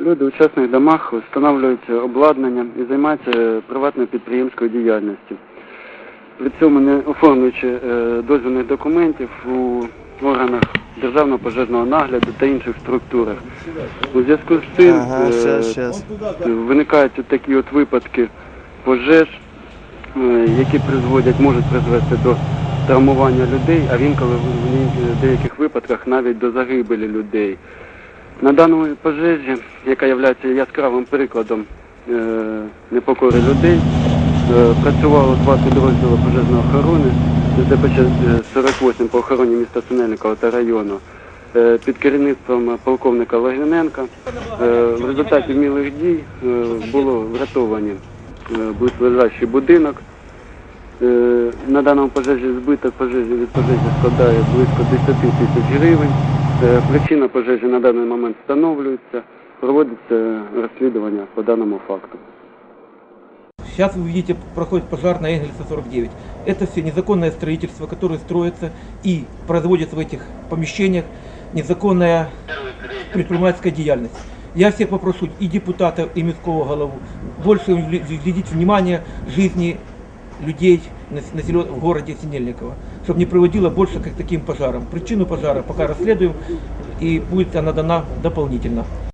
Люди у частних домах встановлюють обладнання і займаються приватною підприємською діяльністю. При цьому не оформлюючи е, дозвільних документів у органах державного пожежного нагляду та інших структурах. У зв'язку з цим Ага, е, щас, щас. виникають от такі от випадки пожеж, е, які призводять, можуть призвести до травмування людей, а інколи в деяких випадках навіть до загибелі людей. На даному пожежі, яка є яскравим прикладом е, непокори людей, е, працювало два підрозділи пожежної охорони ДПЧ 48 по охороні міста Синельникова та району е, під керівництвом полковника Лагриненка. Е, В результаті вмілих дій е, було врятовані е, близлежащий будинок. Е, На даному пожежі збиток пожежі від пожежі складає близько 10 тисяч гривень. Е, Причина пожежі на даний момент встановлюється, проводиться розслідування по даному факту. Сейчас вы видите, проходит пожар на Энгельса 49. Это все незаконное строительство, которое строится и производится в этих помещениях незаконная предпринимательская деятельность. Я всех попрошу, и депутатов, и мирского голову, больше уделить внимание жизни людей нас- населен- в городе Синельниково, чтобы не приводило больше к таким пожарам. Причину пожара пока расследуем, и будет она дана дополнительно.